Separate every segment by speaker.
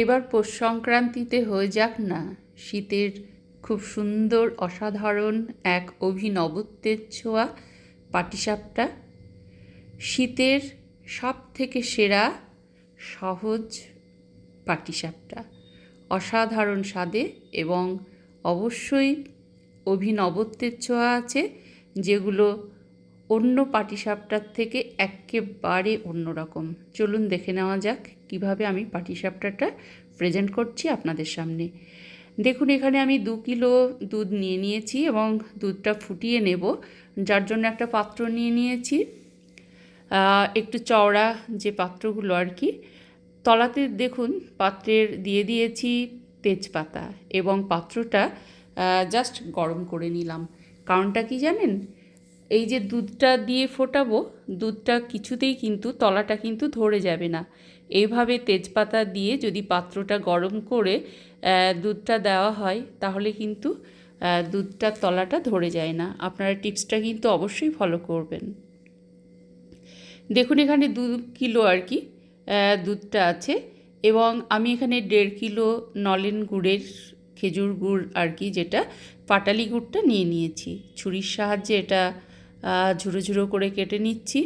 Speaker 1: এবার পৌষ সংক্রান্তিতে হয়ে যাক না। শীতের খুব সুন্দর, অসাধারণ এক অভিনবত্বের ছোঁয়া, পাটিসাপটা। শীতের সব থেকে সেরা, সহজ পাটিসাপটা। অসাধারণ স্বাদে এবং অবশ্যই অভিনবত্বের ছোঁয়া আছে যেগুলো অন্য পাটিসাপটার থেকে একেবারে অন্যরকম। চলুন দেখে নেওয়া যাক কীভাবে আমি পাটিসাপটাটা প্রেজেন্ট করছি আপনাদের সামনে। দেখুন, এখানে আমি দু কিলো দুধ নিয়ে নিয়েছি এবং দুধটা ফুটিয়ে নেব। যার জন্য একটা পাত্র নিয়ে নিয়েছি। একটু চওড়া যে পাত্রগুলো আর কি। তলাতে দেখুন, পাত্রের দিয়ে দিয়েছি তেজপাতা এবং পাত্রটা জাস্ট গরম করে নিলাম। কারণটা কি জানেন? এই যে দুধটা দিয়ে ফোটাবো, দুধটা কিছুতেই কিন্তু তলাটা কিন্তু ধরে যাবে না। এইভাবে তেজপাতা দিয়ে যদি পাত্রটা গরম করে দুধটা দেওয়া হয়, তাহলে কিন্তু দুধটার তলাটা ধরে যায় না। আপনারা টিপসটা কিন্তু অবশ্যই ফলো করবেন। দেখুন এখানে দু কিলো আর কি দুধটা আছে এবং আমি এখানে দেড় কিলো নলেন গুড়ের খেজুর গুড় আর কি যেটা, পাটালি গুড়টা নিয়ে নিয়েছি। ছুরির সাহায্যে এটা ঝুড়ো ঝুড়ো করে কেটে নিচ্ছি।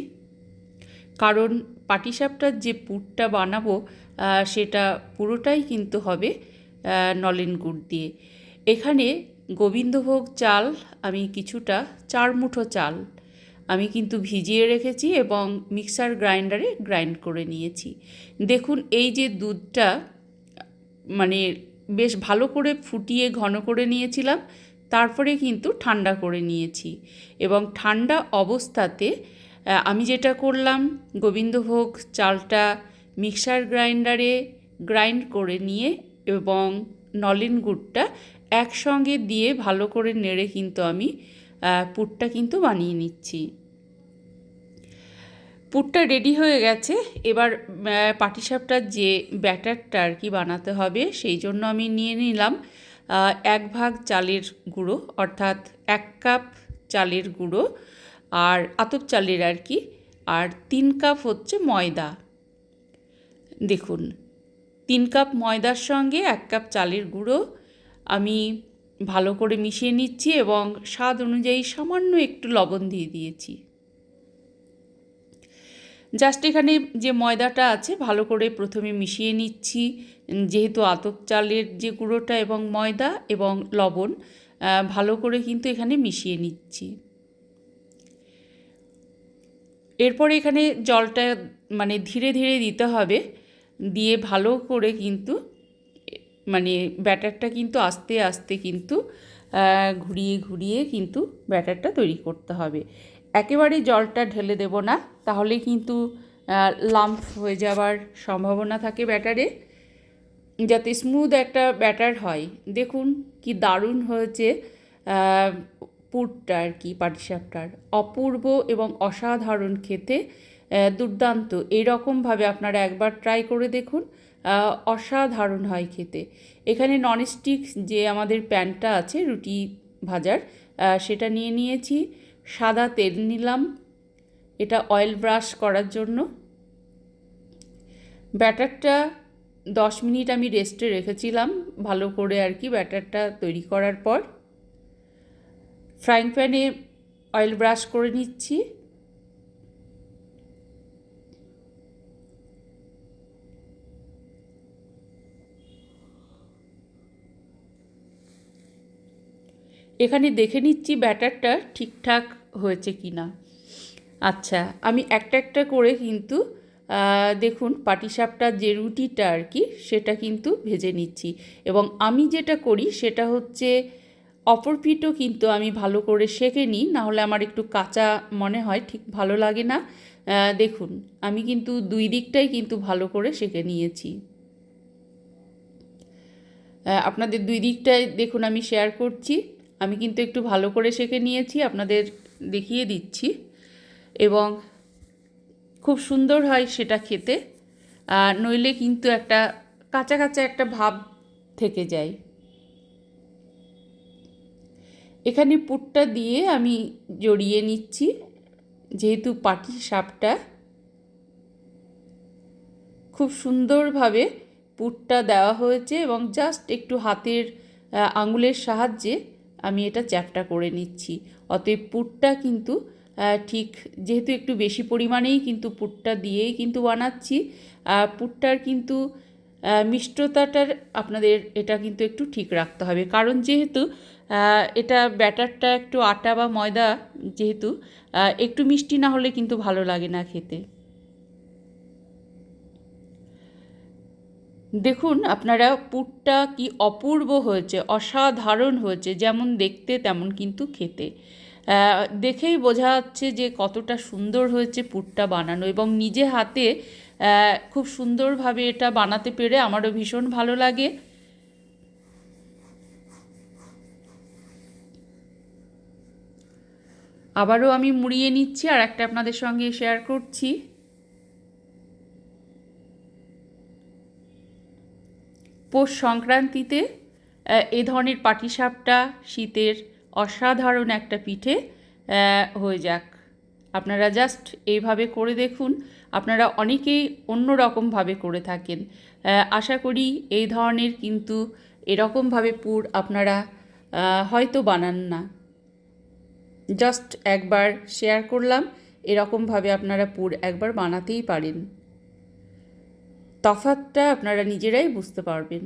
Speaker 1: কারণ পাটিসাপটার যে পুরটা বানাবো সেটা পুরোটাই কিন্তু হবে নলেন গুড় দিয়ে। এখানে গোবিন্দভোগ চাল, আমি কিছুটা চার মুঠো চাল আমি কিন্তু ভিজিয়ে রেখেছি এবং মিক্সার গ্রাইন্ডারে গ্রাইন্ড করে নিয়েছি। দেখুন, এই যে দুধটা মানে বেশ ভালো করে ফুটিয়ে ঘন করে নিয়েছিলাম তারপরে কিন্তু ঠান্ডা করে নিয়েছি। এবং ঠান্ডা অবস্থাতে আমি যেটা করলাম, গোবিন্দভোগ চালটা মিক্সার গ্রাইন্ডারে গ্রাইন্ড করে নিয়ে এবং নলেন গুড়টা একসঙ্গে দিয়ে ভালো করে নেড়ে কিন্তু আমি পুরটা কিন্তু বানিয়ে নিচ্ছি। পুরটা রেডি হয়ে গেছে। এবার পাটিসাপটার যে ব্যাটারটা আর কি বানাতে হবে, সেই জন্য আমি নিয়ে নিলাম এক ভাগ চালের গুঁড়ো, অর্থাৎ এক কাপ চালের গুঁড়ো আর আতপ চালের আর কি, আর তিন কাপ হচ্ছে ময়দা। দেখুন, তিন কাপ ময়দার সঙ্গে এক কাপ চালের গুঁড়ো আমি ভালো করে মিশিয়ে নিচ্ছি এবং স্বাদ অনুযায়ী সামান্য একটু লবণ দিয়ে দিয়েছি। জাস্ট এখানে যে ময়দাটা আছে, ভালো করে প্রথমে মিশিয়ে নিচ্ছি। যেহেতু আতপ চালের যে গুঁড়োটা এবং ময়দা এবং লবণ ভালো করে কিন্তু এখানে মিশিয়ে নিচ্ছি। এরপরে এখানে জলটা মানে ধীরে ধীরে দিতে হবে। দিয়ে ভালো করে কিন্তু মানে ব্যাটারটা কিন্তু আস্তে আস্তে কিন্তু ঘুরিয়ে ঘুরিয়ে কিন্তু ব্যাটারটা তৈরি করতে হবে। একেবারে জলটা ঢেলে দেব না, তাহলে কিন্তু লাম্প হয়ে যাওয়ার সম্ভাবনা থাকে ব্যাটারে। যাতে স্মুথ একটা ব্যাটার হয়। দেখুন কি দারুণ হয়েছে পুরটা আর কি, পাটিসাপটার। অপূর্ব এবং অসাধারণ খেতে দুর্দান্ত। এইরকমভাবে আপনারা একবার ট্রাই করে দেখুন অসাধারণ হয় খেতে। এখানে ননস্টিক যে আমাদের প্যানটা আছে, রুটি ভাজার সেটা নিয়ে নিয়েছি। সাদা তেল নিলাম। এটা অয়েল ব্রাশ করার জন্য। ব্যাটারটা দশ মিনিট আমি রেস্টে রেখেছিলাম। ভালো করে আর কি ব্যাটারটা তৈরি করার পর। ফ্রাইং প্যানে অয়েল ব্রাশ করে নিচ্ছি। এখানে দেখে নিচ্ছি ব্যাটারটা ঠিকঠাক হয়েছে কি না আচ্ছা আমি একটা একটা করে কিন্তু দেখুন পাটিসাপটার যে রুটিটা আর কি, সেটা কিন্তু ভেজে নিচ্ছি। এবং আমি যেটা করি, সেটা হচ্ছে অপর পিঠও কিন্তু আমি ভালো করে সেঁকে নিই, নাহলে আমার একটু কাঁচা মনে হয়, ঠিক ভালো লাগে না। দেখুন, আমি কিন্তু দুই দিকটাই কিন্তু ভালো করে সেঁকে নিয়েছি। আপনাদের দুই দিকটাই দেখুন আমি শেয়ার করছি। আমি কিন্তু একটু ভালো করে সেঁকে নিয়েছি, আপনাদের দেখিয়ে দিচ্ছি। এবং খুব সুন্দর হয় সেটা খেতে। আর নইলে কিন্তু একটা কাঁচা কাঁচা একটা ভাব থেকে যায়। এখানে পুরটা দিয়ে আমি জড়িয়ে নিচ্ছি, যেহেতু পাটি সাপটা। খুব সুন্দরভাবে পুটটা দেওয়া হয়েছে এবং জাস্ট একটু হাতের আঙুলের সাহায্যে আমি এটা চ্যাপটা করে নিচ্ছি। অতএব পুরটা কিন্তু ঠিক যেহেতু একটু বেশি পরিমাণেই কিন্তু পুরটা দিয়েই কিন্তু বানাচ্ছি পুরটার কিন্তু মিষ্টতাটার আপনাদের এটা কিন্তু একটু ঠিক রাখতে হবে। কারণ যেহেতু এটা ব্যাটারটা একটু আটা বা ময়দা যেহেতু একটু মিষ্টি না হলে কিন্তু ভালো লাগে না খেতে। দেখুন আপনারা পুরটা কি অপূর্ব হয়েছে, অসাধারণ হয়েছে, যেমন দেখতে তেমন কিন্তু খেতে। দেখেই বোঝা যাচ্ছে যে কতটা সুন্দর হয়েছে পুরটা বানানো এবং নিজে হাতে খুব সুন্দরভাবে এটা বানাতে পেরে আমারও ভীষণ ভালো লাগে। আবারও আমি মুড়িয়ে নিচ্ছি আর একটা আপনাদের সঙ্গে শেয়ার করছি। পৌষ সংক্রান্তিতে এ ধরনের পাটিসাপটা শীতের অসাধারণ একটা পিঠে হয়ে যাক। আপনারা জাস্ট এইভাবে করে দেখুন। আপনারা অনেকেই অন্য রকমভাবে করে থাকেন। আশা করি এই ধরনের কিন্তু এরকমভাবে পুর আপনারা হয়তো বানান না। জাস্ট একবার শেয়ার করলাম। এরকমভাবে আপনারা পুর একবার বানাতেই পারেন। তফাতটা আপনারা নিজেরাই বুঝতে পারবেন।